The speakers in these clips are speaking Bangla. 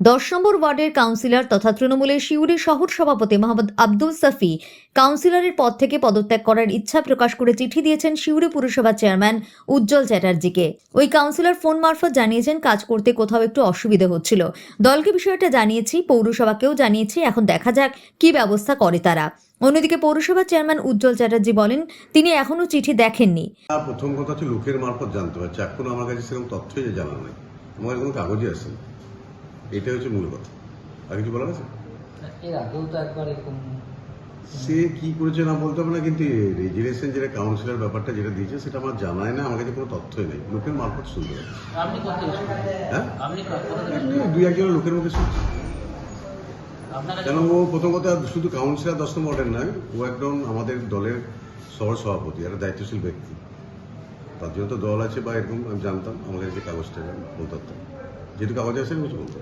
দশ নম্বর ওয়ার্ডের কাউন্সিলর তথা তৃণমূলের শিউরি শহর সভাপতি মোহাম্মদ আব্দুল সাফি কাউন্সিলরের পদ থেকে পদত্যাগ করার ইচ্ছা প্রকাশ করে চিঠি দিয়েছেন শিউরি পুরসভার চেয়ারম্যান উজ্জ্বল চ্যাটার্জিকে। ওই কাউন্সিলর ফোন মারফত জানিয়েছেন, কাজ করতে কোথাও একটু অসুবিধে হচ্ছিল। দলকে বিষয়টা জানিয়েছি, পৌরসভাকেও জানিয়েছি, এখন দেখা যাক কি ব্যবস্থা করে তারা। অন্যদিকে পৌরসভার চেয়ারম্যান উজ্জ্বল চ্যাটার্জি বলেন, তিনি এখনও চিঠি দেখেননি। প্রথম কথা লোকের মারফত জানতে পারছে এখনও আমার কাছে সেরকম তথ্যই জানা আমার কোনো কাগজই আসে না এটাই হচ্ছে মূল কথা। আর কিছু বলার আছে? এর আগেও তো একবার এরকম সে কি করেছে না বলতে হবে না কিন্তু রেজিনেশন যেটা কাউন্সিলর ব্যাপারটা যেটা দিয়েছে সেটা আমার জানায় না আমার কাছে কোনো তথ্যই নেই। লোকের মারফত শুনতে হ্যাঁ? দুই একজনের লোকের মুখে শুনছি। কেন ও প্রথম কথা শুধু কাউন্সিলর দশ নম্বর নয় ও একজন আমাদের দলের শহর সভাপতি একটা দায়িত্বশীল ব্যক্তি। তার জন্য তো দল আছে বা এরকম আমি জানতাম আমার কাছে কাগজটা বলতে পারতাম যেহেতু কাগজ আছে আমি কিছু বলতে।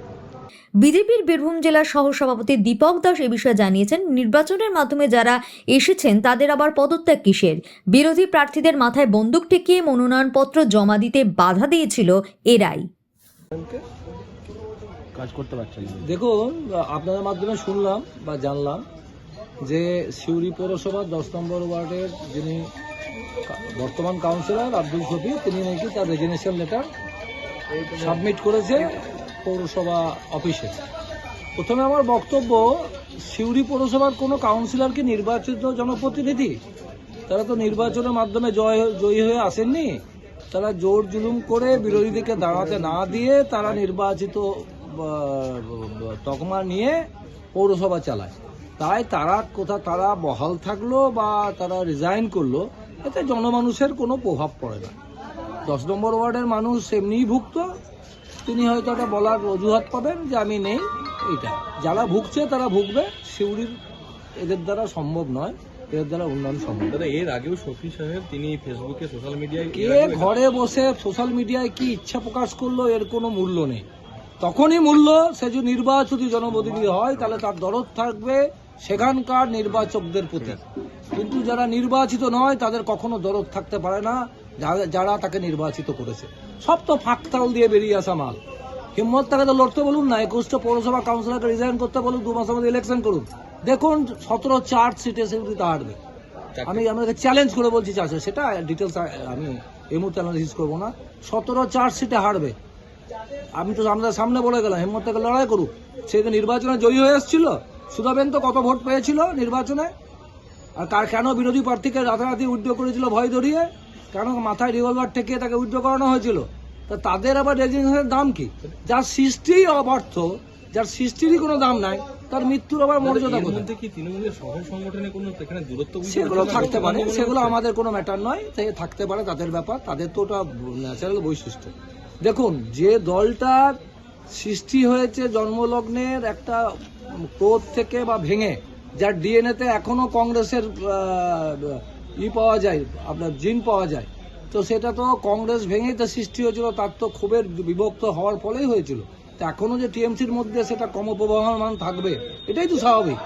বিজেপির বীরভূম জেলার সহ সভাপতি দীপক দাস এ বিষয়ে জানিয়েছেন নির্বাচনের মাধ্যমে যারা এসেছেন তাদের আবার পদত্যাগ কিসের? বিরোধী প্রার্থীদের মাথায় বন্দুক ঠেকিয়ে মনোনয়নপত্র জমা দিতে বাধা দিয়েছিল এরাই। কাজ করতে পারছেন দেখুন আপনাদের মাধ্যমে শুনলাম বা জানলাম যে সিউড়ি পৌরসভার দশ নম্বর ওয়ার্ডের যিনি বর্তমান কাউন্সিলর আব্দুল শফি তিনি নাকি তার রেজিগনেশন লেটার সাবমিট করেছে পৌরসভা অফিসে। প্রথমে আমার বক্তব্য, সিউড়ি পৌরসভার কোনো কাউন্সিলর কি নির্বাচিত জনপ্রতিনিধি, তারা তো নির্বাচনের মাধ্যমে জয় জয়ী হয়ে আসেননি, তারা জোর জুলুম করে বিরোধীদেরকে দাঁড়াতে না দিয়ে তারা নির্বাচিত তকমা নিয়ে পৌরসভা চালায়। তাই তারা কোথা তারা বহাল থাকল বা তারা রিজাইন করল, এতে জনমানুষের কোনো প্রভাব পড়ে না। দশ নম্বর ওয়ার্ডের মানুষ এমনিই ভুক্ত। তিনি হয়তো একটা বলার অজুহাত পাবেন যে আমি নেই এইটা। যারা ভুগছে তারা ভুগবে। শিউরির এদের দ্বারা সম্ভব নয় এদের দ্বারা উন্নয়ন সম্ভব দাদা এর আগেও শফি সাহেব তিনি ফেসবুকে সোশ্যাল মিডিয়ায় কে ঘরে বসে সোশ্যাল মিডিয়ায় কি ইচ্ছা প্রকাশ করল এর কোনো মূল্য নেই। তখনই মূল্য সে যদি নির্বাচিত জনপ্রতিনিধি হয় তাহলে তার দরদ থাকবে সেখানকার নির্বাচকদের প্রতি। কিন্তু যারা নির্বাচিত নয় তাদের কখনো দরদ থাকতে পারে না। যারা- তাকে নির্বাচিত করেছে। সব তো ফাঁকতাল দিয়ে বেরিয়ে আসা মাল। হিম্মত তাকে তো লড়তে বলুন না একুশটা পৌরসভা কাউন্সিলরকে রিজাইন করতে বলুন দু মাসের মধ্যে ইলেকশন করুন। দেখুন সতেরো চার সিটে সেগুলিতে হারবে আমি আপনাকে চ্যালেঞ্জ করে বলছি চাষে সেটা ডিটেলস আমি এই মুহূর্তে অ্যানালিসিস করব না। সতেরো চার সিটে হারবে। আমি তো আমাদের সামনে বলে গেলাম হিম্মত থেকে লড়াই করুক। সে তো নির্বাচনে জয়ী হয়ে এসেছিল সুধাবেন তো কত ভোট পেয়েছিল নির্বাচনে? আর কার কেন বিরোধী প্রার্থীকে রাতারাতি উদ্যোগ করেছিল ভয় ধরিয়ে? কেন মাথায় রিভলভার ঠেকিয়ে তাকে উইথড্র করানো হয়েছিল? তা তাদের আবার রেজিগনেশনের দাম কি? যার সৃষ্টি অবার্থ যার সৃষ্টিরই কোনো দাম নাই তার মৃত্যুর আবার মর্যাদা মধ্যে কি তৃণমূলের শহর সংগঠনে কোনো এখানে দূরত্ব সেগুলো থাকতে পারে। সেগুলো আমাদের কোনো ম্যাটার নয়। তাই থাকতে পারে তাদের ব্যাপার। তাদের তো ওটা ন্যাচারাল বৈশিষ্ট্য। দেখুন যে দলটার সৃষ্টি হয়েছে জন্মলগ্নের একটা ক্রোধ থেকে বা ভেঙে যার ডিএনএতে এখনও কংগ্রেসের ই পাওয়া যায়, আপনার জিন পাওয়া যায়। তো সেটা তো কংগ্রেস ভেঙেই তো সৃষ্টি হয়েছিল, তার তো ক্ষোভের বিভক্ত হওয়ার ফলেই হয়েছিল। তো এখনও যে টিএমসির মধ্যে সেটা কমপ্রবাহমান থাকবে, এটাই তো স্বাভাবিক।